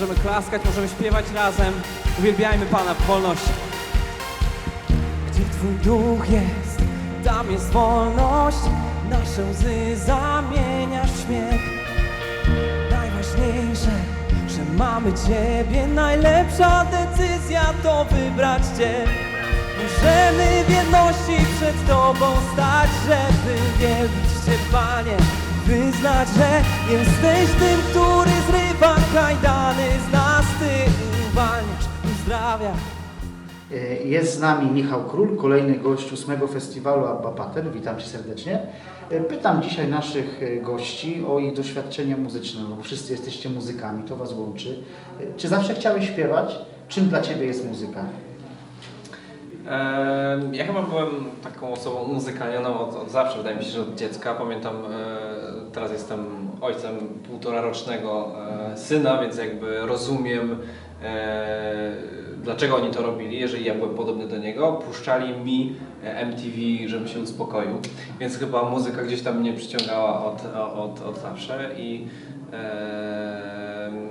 Możemy klaskać, możemy śpiewać razem. Uwielbiajmy Pana w wolności. Gdzie Twój duch jest, tam jest wolność. Nasze łzy zamieniasz w śmiech. Najważniejsze, że mamy Ciebie. Najlepsza decyzja to wybrać Cię. Możemy w jedności przed Tobą stać, żeby wielbić Cię, Panie. Wyznać, że jesteś tym, który zrywa kajdany z nas, Ty uwalniasz. E, Jest z nami Michał Król, kolejny gość ósmego festiwalu Abba Pater. Witam Cię serdecznie. E, Pytam dzisiaj naszych e, gości o ich doświadczenia muzyczne, no bo wszyscy jesteście muzykami, to Was łączy. Czy zawsze chciałeś śpiewać? Czym dla Ciebie jest muzyka? Ja chyba byłem taką osobą muzykalną od, od zawsze, wydaje mi się, że od dziecka. Pamiętam, teraz jestem ojcem półtora rocznego e, syna, więc jakby rozumiem e, dlaczego oni to robili, jeżeli ja byłem podobny do niego. Puszczali mi e, MTV, żebym się uspokoił, więc chyba muzyka gdzieś tam mnie przyciągała od, od, od zawsze i em,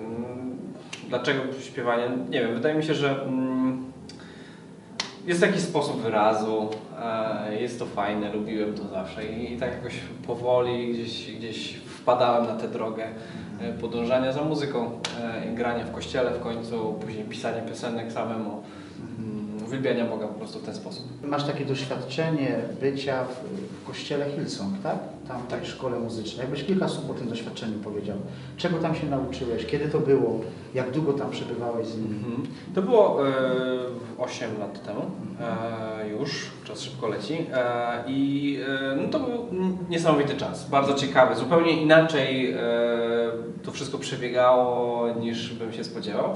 dlaczego śpiewanie? Nie wiem, wydaje mi się, że mm, jest jakiś sposób wyrazu, e, jest to fajne, lubiłem to zawsze i, i tak jakoś powoli gdzieś, gdzieś wpadałem na tę drogę e, podążania za muzyką e, grania w kościele w końcu, później pisania piosenek samemu, uwielbiania Boga po prostu w ten sposób. Masz takie doświadczenie bycia w, w kościele Hillsong, tak? Tam w tej Tak. szkole muzycznej. Jakbyś kilka słów o tym doświadczeniu powiedział. Czego tam się nauczyłeś? Kiedy to było? Jak długo tam przebywałeś z nimi? Mhm. To było e, 8 lat temu e, już, czas szybko leci e, i e, no to był niesamowity czas, bardzo ciekawy, zupełnie inaczej e, to wszystko przebiegało niż bym się spodziewał.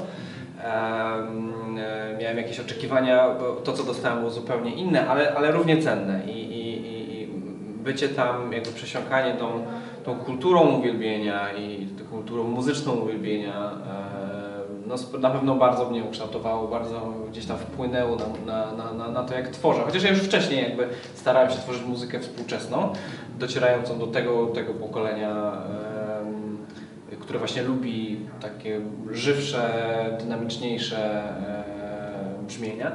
E, e, miałem jakieś oczekiwania, bo to co dostałem było zupełnie inne, ale, ale równie cenne i, i, i, bycie tam, jakby przesiąkanie tą, tą kulturą uwielbienia i tą kulturą muzyczną uwielbienia e, no, na pewno bardzo mnie ukształtowało, bardzo gdzieś tam wpłynęło na, na, na, na, to, jak tworzę. Chociaż ja już wcześniej jakby starałem się tworzyć muzykę współczesną, docierającą do tego, tego pokolenia, które właśnie lubi takie żywsze, dynamiczniejsze brzmienia.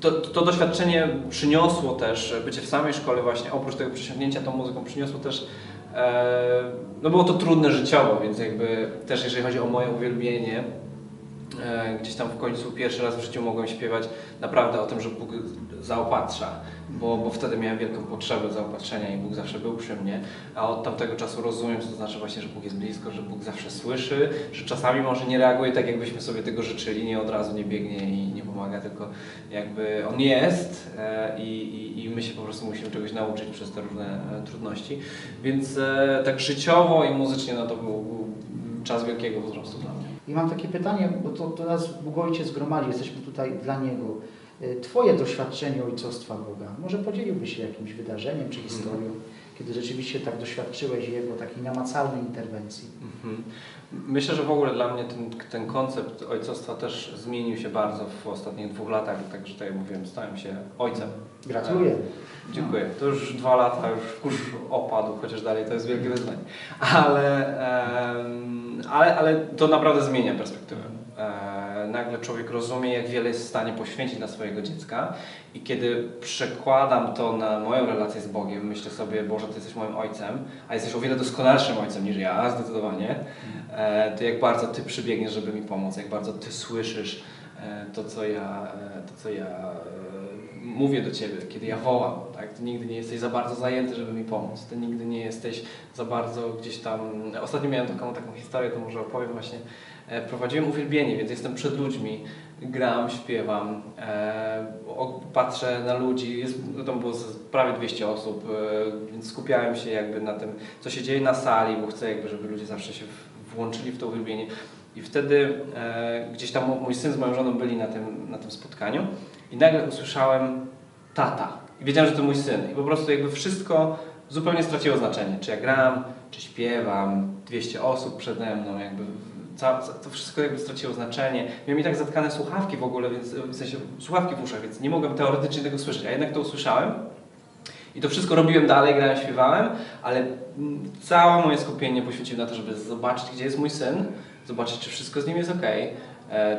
To, to doświadczenie przyniosło też, bycie w samej szkole właśnie, oprócz tego przesiągnięcia tą muzyką, przyniosło też E, no było to trudne życiowo, więc jakby też jeżeli chodzi o moje uwielbienie, e, gdzieś tam w końcu pierwszy raz w życiu mogłem śpiewać naprawdę o tym, że Bóg zaopatrza, bo, bo wtedy miałem wielką potrzebę zaopatrzenia i Bóg zawsze był przy mnie, a od tamtego czasu rozumiem, co to znaczy właśnie, że Bóg jest blisko, że Bóg zawsze słyszy, że czasami może nie reaguje tak, jakbyśmy sobie tego życzyli, nie od razu nie biegnie i nie pomaga, tylko jakby On jest e, i, i, i my się po prostu musimy czegoś nauczyć przez te różne e, trudności, więc e, tak życiowo i muzycznie no to był, był czas wielkiego wzrostu dla mnie. I mam takie pytanie, bo to, to nas Bóg Ojciec gromadzi, jesteśmy tutaj dla Niego. Y, Twoje doświadczenie ojcostwa Boga, może podzieliłbyś się jakimś wydarzeniem czy historią, kiedy rzeczywiście tak doświadczyłeś Jego takiej namacalnej interwencji? Mhm. Myślę, że w ogóle dla mnie ten, ten koncept ojcostwa też zmienił się bardzo w ostatnich dwóch latach, także tak jak mówiłem, stałem się ojcem. Gratuluję. Dziękuję. To już dwa lata, już kurz opadł, chociaż dalej to jest wielkie wyzwanie. Ale, ale, ale to naprawdę zmienia perspektywę. E, nagle człowiek rozumie, jak wiele jest w stanie poświęcić dla swojego dziecka i kiedy przekładam to na moją relację z Bogiem, myślę sobie, Boże, Ty jesteś moim ojcem, a jesteś o wiele doskonalszym ojcem niż ja, zdecydowanie, e, to jak bardzo Ty przybiegniesz, żeby mi pomóc, jak bardzo Ty słyszysz e, to, co ja, e, to, co ja mówię do Ciebie, kiedy ja wołam, tak? Ty nigdy nie jesteś za bardzo zajęty, żeby mi pomóc. Ty nigdy nie jesteś za bardzo gdzieś tam... Ostatnio miałem taką, taką historię, to może opowiem właśnie. E, Prowadziłem uwielbienie, więc jestem przed ludźmi, gram, śpiewam, e, patrzę na ludzi, jest, no tam było prawie 200 osób, e, więc skupiałem się jakby na tym, co się dzieje na sali, bo chcę jakby, żeby ludzie zawsze się włączyli w to uwielbienie. I wtedy e, gdzieś tam mój syn z moją żoną byli na tym, na tym spotkaniu i nagle usłyszałem tata. I wiedziałem, że to mój syn. I po prostu jakby wszystko zupełnie straciło znaczenie. Czy ja gram, czy śpiewam, 200 osób przede mną, jakby ca, ca, to wszystko jakby straciło znaczenie. Miałem i tak zatkane słuchawki w ogóle, więc w sensie słuchawki w uszach, więc nie mogłem teoretycznie tego słyszeć, a jednak to usłyszałem. I to wszystko robiłem dalej, grałem, śpiewałem, ale całe moje skupienie poświęciłem na to, żeby zobaczyć, gdzie jest mój syn, zobaczyć, czy wszystko z nim jest ok,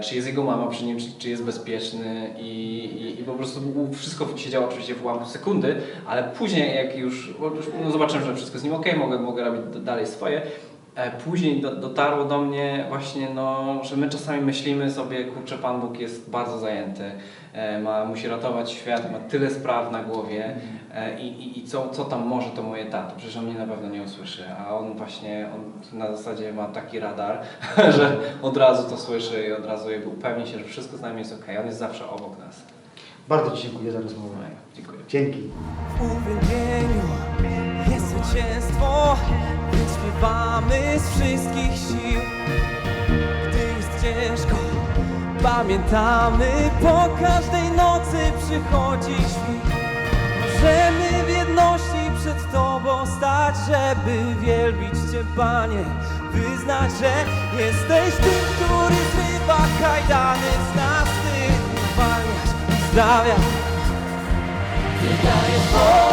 czy jest jego mama przy nim, czy, czy jest bezpieczny i, i, i po prostu wszystko się działo oczywiście w ułamku sekundy, ale później jak już, już no, zobaczyłem, że wszystko z nim ok, mogę, mogę robić dalej swoje, E, Później do, dotarło do mnie właśnie, no, że my czasami myślimy sobie, kurczę, Pan Bóg jest bardzo zajęty, e, ma, musi ratować świat, ma tyle spraw na głowie e, i, i, i co, co tam może to moje tato, przecież on mnie na pewno nie usłyszy, a on właśnie, on na zasadzie ma taki radar, że od razu to słyszy i od razu jakby upewni się, że wszystko z nami jest ok, on jest zawsze obok nas. Bardzo Ci dziękuję za rozmowę. Dziękuję. Dzięki. Zwycięstwo, więc śpiewamy z wszystkich sił. Gdy jest ciężko, pamiętamy, po każdej nocy przychodzi świt. Możemy w jedności przed Tobą stać, żeby wielbić Cię, Panie. Wyznać, że jesteś tym, który zrywa kajdany z nas, Ty i zbawiasz. Ty dajesz wolność.